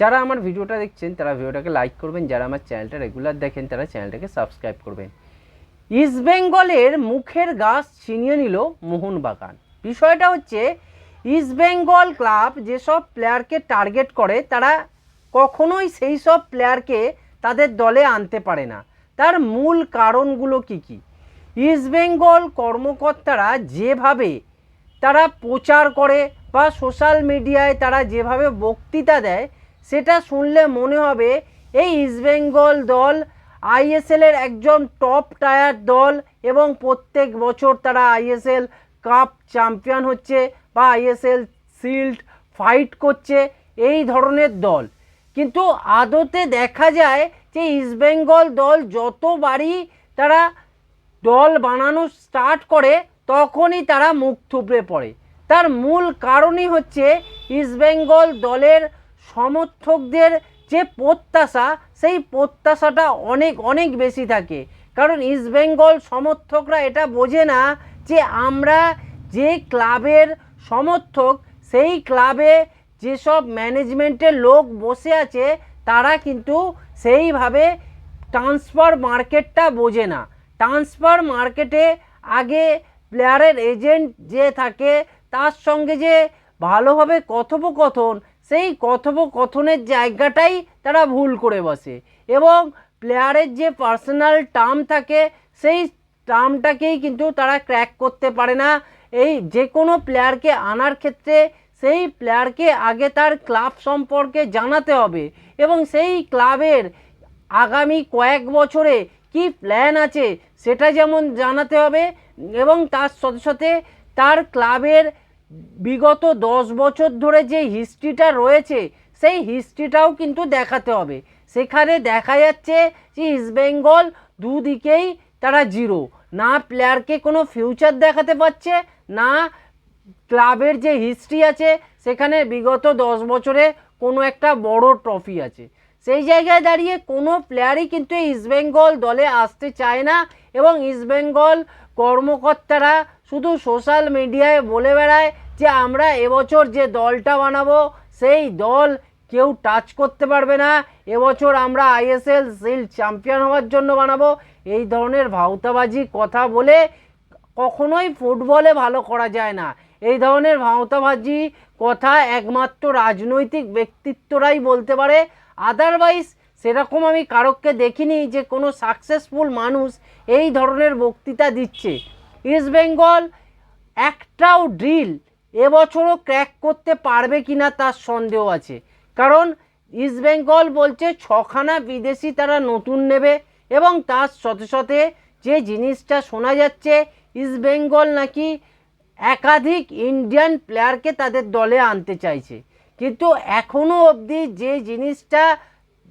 যারা আমার ভিডিওটা দেখছেন, তারা ভিডিওটাকে লাইক করবেন। যারা আমার চ্যানেলটা রেগুলার দেখেন, তারা চ্যানেলটাকে সাবস্ক্রাইব করবেন। ইস্ট বেঙ্গলের মুখের গাছ ছিনিয়ে নিল মোহনবাগান বিষয়টা হচ্ছে ইস্ট বেঙ্গল ক্লাব যেসব প্লেয়ারকে টার্গেট করে, তারা কখনোই সেই সব প্লেয়ারকে তাদের দলে আনতে পারে না। তার মূল কারণগুলো কি কি? ইস্ট বেঙ্গল কর্মকর্তারা যেভাবে তারা প্রচার করে বা সোশ্যাল মিডিয়ায় তারা যেভাবে বক্তৃতা দেয় সেটা শুনলে মনে হবে এই ইস্টবেঙ্গল দল আইএসএলের একজন টপ টায়ার দল এবং প্রত্যেক বছর তারা আইএসএল কাপ চ্যাম্পিয়ন হচ্ছে বা আইএসএল শিল্ড ফাইট করছে এই ধরনের দল। কিন্তু আদতে দেখা যায় যে ইস্টবেঙ্গল দল যতবারই তারা দল বানানো স্টার্ট করে, তখনই তারা মুখ থুবড়ে পড়ে। তার মূল কারণই হচ্ছে ইস্টবেঙ্গল দলের সমর্থকদের যে প্রত্যাশা, সেই প্রত্যাশাটা অনেক অনেক বেশি থাকে। কারণ ইস্টবেঙ্গল সমর্থকরা এটা বোঝে না যে আমরা যে ক্লাবের সমর্থক, সেই ক্লাবে যেসব ম্যানেজমেন্টের লোক বসে আছে, তারা কিন্তু সেইভাবে ট্রান্সফার মার্কেটটা বোঝে না। ট্রান্সফার মার্কেটে আগে প্লেয়ারের এজেন্ট যে থাকে, তার সঙ্গে যে ভালোভাবে কথোপকথন সেই কথোপকথনের জায়গাটাই তারা ভুল করে বসে। এবং প্লেয়ারের যে পার্সোনাল টার্ম থাকে, সেই টার্মটাকেই কিন্তু তারা ক্র্যাক করতে পারে না। এই যে কোনো প্লেয়ারকে আনার ক্ষেত্রে সেই প্লেয়ারকে আগে তার ক্লাব সম্পর্কে জানাতে হবে। এবং সেই ক্লাবের আগামী কয়েক বছরে কি প্ল্যান আছে, সেটা যেমন জানাতে হবে, এবং তার সাথে সাথে তার ক্লাবের বিগত দশ বছর ধরে যে হিস্ট্রিটা রয়েছে, সেই হিস্ট্রিটাও কিন্তু দেখাতে হবে। সেখানে দেখা যাচ্ছে যে ইস্টবেঙ্গল দুদিকেই তারা জিরো। না প্লেয়ারকে কোনো ফিউচার দেখাতে পারছে, না ক্লাবের যে হিস্ট্রি আছে, সেখানে বিগত দশ বছরে কোনো একটা বড় ট্রফি আছে। সেই জায়গায় দাঁড়িয়ে কোনো প্লেয়ারই কিন্তু ইস্টবেঙ্গল দলে আসতে চায় না এবং ইস্টবেঙ্গল কর্মকর্তারা শুধু সোশ্যাল মিডিয়ায় বলে বেড়ায় যে আমরা এবছর যে দলটা বানাবো, সেই দল কেউ টাচ করতে পারবে না। এবছর আমরা আইএসএল শিল্ড চ্যাম্পিয়ন হওয়ার জন্য বানাবো। এই ধরনের ভাউতাবাজি কথা বলে কখনোই ফুটবলে ভালো করা যায় না। এই ধরনের ভাওতাবাজি কথা একমাত্র রাজনৈতিক ব্যক্তিত্বরাই বলতে পারে। আদারওয়াইজ সেরকম আমি কারককে দেখিনি যে কোনো সাকসেসফুল মানুষ এই ধরনের বক্তৃতা দিচ্ছে। ইস্ট বেঙ্গল একটাও ড্রিল এবছরও ক্র্যাক করতে পারবে কি না তার সন্দেহ আছে। কারণ ইস্ট বেঙ্গল বলছে ছখানা বিদেশি তারা নতুন নেবে এবং তার সাথে সাথে যে জিনিসটা শোনা যাচ্ছে, ইস্ট বেঙ্গল নাকি একাধিক ইন্ডিয়ান প্লেয়ারকে তাদের দলে আনতে চাইছে। কিন্তু এখনও অবধি যে জিনিসটা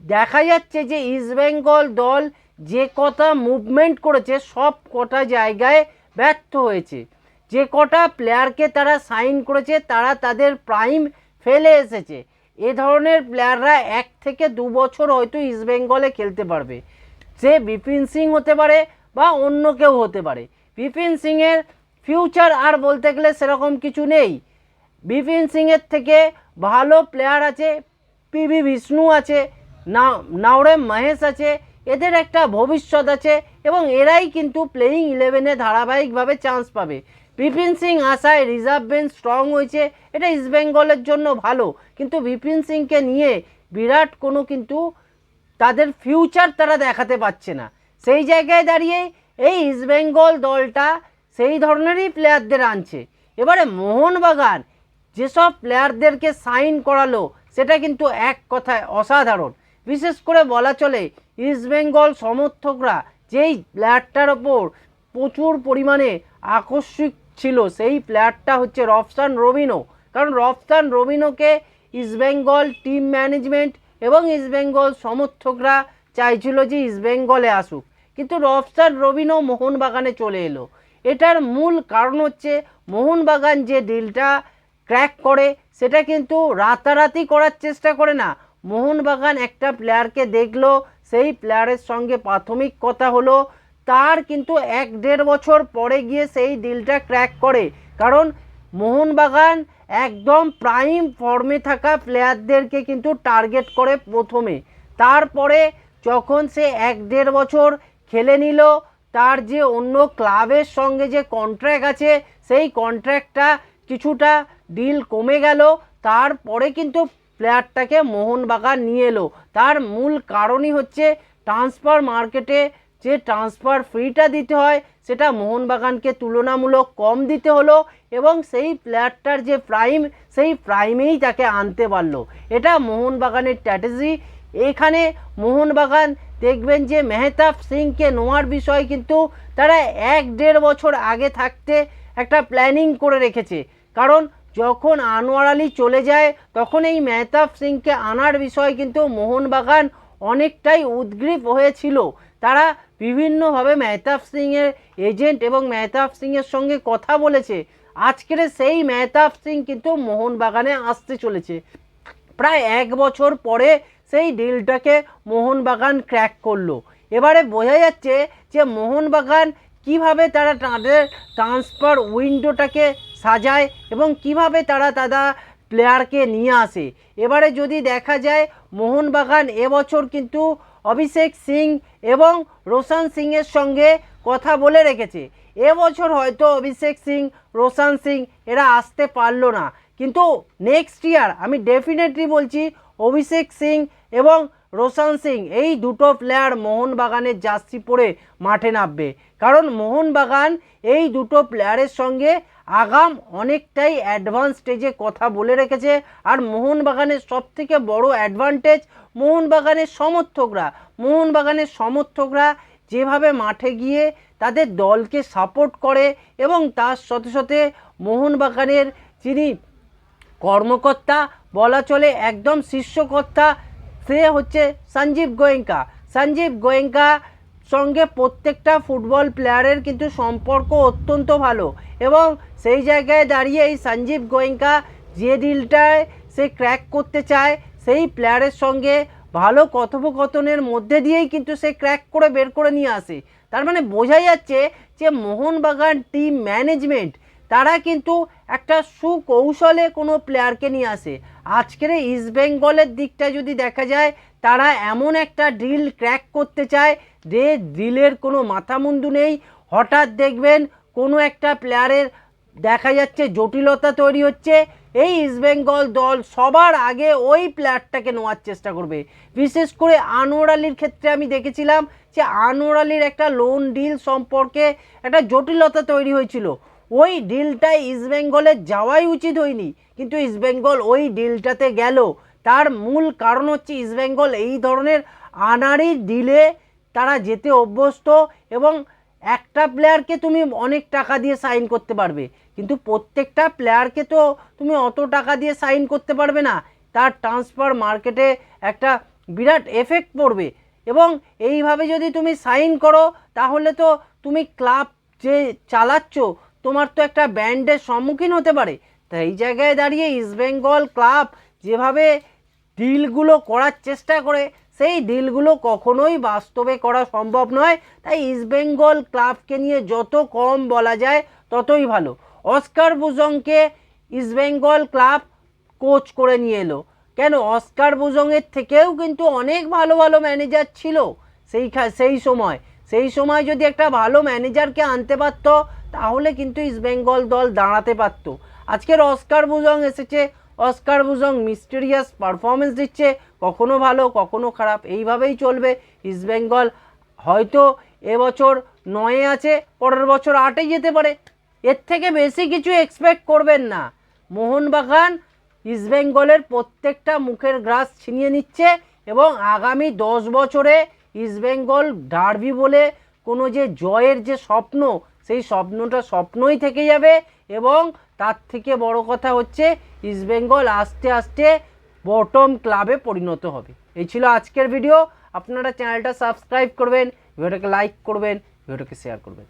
দেখা যাচ্ছে যে ইস্টবেঙ্গল দল যে কটা মুভমেন্ট করেছে সব কটা জায়গায় ব্যর্থ হয়েছে। যে কটা প্লেয়ারকে তারা সাইন করেছে, তারা তাদের প্রাইম ফেলে এসেছে। এ ধরনের প্লেয়াররা এক থেকে দু বছর হয়তো ইস্টবেঙ্গলে খেলতে পারবে। সে বিপিন সিং হতে পারে বা অন্য কেউ হতে পারে। বিপিন সিংয়ের ফিউচার আর বলতে গেলে সেরকম কিছু নেই। বিপিন সিংয়ের থেকে ভালো প্লেয়ার আছে পিভি বিষ্ণু আছে, না, নাওরেম মহেশ আছে এদের একটা ভবিষ্যৎ আছে এবং এরাই কিন্তু প্লেয়িং ইলেভেনে ধারাবাহিকভাবে চান্স পাবে। বিপিন সিং আসায় রিজার্ভ বেঞ্চ স্ট্রং হয়েছে, এটা ইস্টবেঙ্গলের জন্য ভালো। কিন্তু বিপিন সিংকে নিয়ে বিরাট কোনো কিন্তু তাদের ফিউচার তারা দেখাতে পারছে না। সেই জায়গায় দাঁড়িয়ে এই ইস্টবেঙ্গল দলটা সেই ধরনেরই প্লেয়ারদের আনছে। এবারে মোহনবাগান যেসব প্লেয়ারদেরকে সাইন করালো, সেটা কিন্তু এক কথায় অসাধারণ। বিশেষ করে বলা চলে ইস্টবেঙ্গল সমর্থকরা যেই প্লেয়ারটার ওপর প্রচুর পরিমাণে আকস্মিক ছিল, সেই প্লেয়ারটা হচ্ছে রফসান রবিনো কারণ রফসান রবিনোকে ইস্টবেঙ্গল টিম ম্যানেজমেন্ট এবং ইস্টবেঙ্গল সমর্থকরা চাইছিল যে ইস্টবেঙ্গলে আসুক। কিন্তু রফসান রবিনো মোহনবাগানে চলে এলো। এটার মূল কারণ হচ্ছে মোহনবাগান যে ডিলটা ক্র্যাক করে, সেটা কিন্তু রাতারাতি করার চেষ্টা করে না। মোহনবাগান একটা প্লেয়ারকে দেখল, সেই প্লেয়ারের সঙ্গে প্রাথমিক কথা হলো, তার কিন্তু এক দেড় বছর পরে গিয়ে সেই ডিলটা ক্র্যাক করে। কারণ মোহনবাগান একদম প্রাইম ফর্মে থাকা প্লেয়ারদেরকে কিন্তু টার্গেট করে প্রথমে। তারপরে যখন সে এক দেড় বছর খেলে নিল, তার যে অন্য ক্লাবের সঙ্গে যে কন্ট্র্যাক্ট আছে, সেই কন্ট্র্যাক্টটা কিছুটা ডিল কমে গেল। তারপরে কিন্তু প্লেয়ারটাকে মোহনবাগান নিয়ে এলো। তার মূল কারণই হচ্ছে ট্রান্সফার মার্কেটে যে ট্রান্সফার ফিটা দিতে হয়, সেটা মোহনবাগানকে তুলনামূলক কম দিতে হলো এবং সেই প্লেয়ারটার যে প্রাইম, সেই প্রাইমেই তাকে আনতে পারল। এটা মোহনবাগানের স্ট্র্যাটেজি। এখানে মোহনবাগান দেখবেন যে মেহতাব সিংকে নেওয়ার বিষয় কিন্তু তারা এক দেড় বছর আগে থাকতে একটা প্ল্যানিং করে রেখেছে। কারণ যখন আনোয়ার আলী চলে যায়, তখন এই মেহতাব সিংকে আনার বিষয় কিন্তু মোহনবাগান অনেকটাই উদ্গ্রীব হয়েছিল। তারা বিভিন্নভাবে মেহতাব সিংয়ের এজেন্ট এবং মেহতাব সিংয়ের সঙ্গে কথা বলেছে। আজকের সেই মেহতাব সিং কিন্তু মোহনবাগানে আসতে চলেছে। প্রায় এক বছর পরে সেই ডিলটাকে মোহনবাগান ক্র্যাক করল। এবারে বোঝা যাচ্ছে যে মোহনবাগান কীভাবে তারা তাদের ট্রান্সফার উইন্ডোটাকে সাজায় এবং কীভাবে তারা তারা প্লেয়ারকে নিয়ে আসে। এবারে যদি দেখা যায়, মোহনবাগান এবছর কিন্তু অভিষেক সিং এবং রোশন সিংয়ের সঙ্গে কথা বলে রেখেছে। এবছর হয়তো অভিষেক সিং, রোশন সিং এরা আসতে পারল না। কিন্তু নেক্সট ইয়ার আমি ডেফিনেটলি বলছি, অভিষেক সিং এবং রোশন সিং এই দুটো প্লেয়ার মোহনবাগানের জার্সি পরে মাঠে নামবে। কারণ মোহনবাগান এই দুটো প্লেয়ারের সঙ্গে আগাম অনেকটাই অ্যাডভান্স স্টেজে কথা বলে রেখেছে। আর মোহনবাগানের সবথেকে বড় অ্যাডভান্টেজ মোহনবাগানের সমর্থকরা। মোহনবাগানের সমর্থকরা যেভাবে মাঠে গিয়ে তাদের দলকে সাপোর্ট করে এবং তার সাথে সাথে মোহনবাগানের যিনি কর্মকর্তা, বলা চলে একদম শীর্ষকর্তা সে হচ্ছে সঞ্জীব গোয়েঙ্কা। সঞ্জীব গোয়েঙ্কা সঙ্গে প্রত্যেকটা ফুটবল প্লেয়ারের কিন্তু সম্পর্ক অত্যন্ত ভালো। এবং সেই জায়গায় দাঁড়িয়ে এই সঞ্জীব গোয়েঙ্কা যে ডিলটায় সে ক্র্যাক করতে চায়, সেই প্লেয়ারের সঙ্গে ভালো কথোপকথনের মধ্যে দিয়েই কিন্তু সে ক্র্যাক করে বের করে নিয়ে আসে। তার মানে বোঝা যাচ্ছে যে মোহনবাগান টিম ম্যানেজমেন্ট তারা কিন্তু একটা সুকৌশলে কোনো প্লেয়ারকে নিয়ে আসে। আজকের এই ইস্টবেঙ্গলের দিকটা যদি দেখা যায়, তারা এমন একটা ড্রিল ক্র্যাক করতে চায় যে ড্রিলের কোনো মাথামুন্ডু নেই। হঠাৎ দেখবেন কোনো একটা প্লেয়ারের দেখা যাচ্ছে জটিলতা তৈরি হচ্ছে। এই ইস্টবেঙ্গল দল সবার আগে ওই প্লেয়ারটাকে নেওয়ার চেষ্টা করবে। বিশেষ করে আনোয়ার আলীর ক্ষেত্রে আমি দেখেছিলাম যে আনোয়ার আলীর একটা লোন ডিল সম্পর্কে একটা জটিলতা তৈরি হয়েছিল। ওই ডিলটায় ইস্টবেঙ্গলের যাওয়াই উচিত হয়নি। কিন্তু ইস্টবেঙ্গল ওই ডিলটাতে গেল। তার মূল কারণ হচ্ছে ইস্টবেঙ্গল এই ধরনের আনাড়ি ডিলে তারা যেতে অভ্যস্ত এবং একটা প্লেয়ারকে তুমি অনেক টাকা দিয়ে সাইন করতে পারবে। কিন্তু প্রত্যেকটা প্লেয়ারকে তো তুমি অত টাকা দিয়ে সাইন করতে পারবে না। তার ট্রান্সফার মার্কেটে একটা বিরাট এফেক্ট পড়বে। এবং এইভাবে যদি তুমি সাইন করো, তাহলে তো তুমি ক্লাব যে চালাচ্ছ তোমার তো একটা ব্যান্ডের সম্মুখীন হতে পারে। তাই এই জায়গায় দাঁড়িয়ে ইস্টবেঙ্গল ক্লাব যেভাবে ডিলগুলো করার চেষ্টা করে, সেই ডিলগুলো কখনোই বাস্তবে করা সম্ভব নয়। তাই ইস্টবেঙ্গল ক্লাবকে নিয়ে যত কম বলা যায়, ততই ভালো। অস্কার বুজংকে ইস্টবেঙ্গল ক্লাব কোচ করে নিয়ে এলো। কেন? অস্কার বুজংয়ের থেকেও কিন্তু অনেক ভালো ভালো ম্যানেজার ছিল। সেই সেই সময়। সেই সময় যদি একটা ভালো ম্যানেজারকে আনতে পারতো তাহলে কিন্তু ইস্টবেঙ্গল দল দাঁড়াতে পারতো। আজকের অস্কার বুজং এসেছে। অস্কার বুজং মিস্টেরিয়াস পারফরমেন্স দিচ্ছে। কখনো ভালো, কখনো খারাপ, এইভাবেই চলবে ইস্টবেঙ্গল হয়তো এবছর নয়ে আছে, পরের বছর আটে যেতে পারে। এর থেকে বেশি কিছু এক্সপেক্ট করবেন না। মোহনবাগান ইস্টবেঙ্গলের প্রত্যেকটা মুখের গ্রাস ছিনিয়ে নিচ্ছে এবং আগামী দশ বছরে ইস্টবেঙ্গল ডার্বি বলে কোনো যে জয়ের যে স্বপ্ন সেই স্বপ্নটা স্বপ্নই থেকে যাবে এবং তার থেকে বড় কথা হচ্ছে ইস্টবেঙ্গল আস্তে আস্তে বটম ক্লাবে পরিণত হবে। এই ছিল আজকের ভিডিও আপনারা চ্যানেলটা সাবস্ক্রাইব করবেন ভিডিওটাকে লাইক করবেন ভিডিওটাকে শেয়ার করবেন।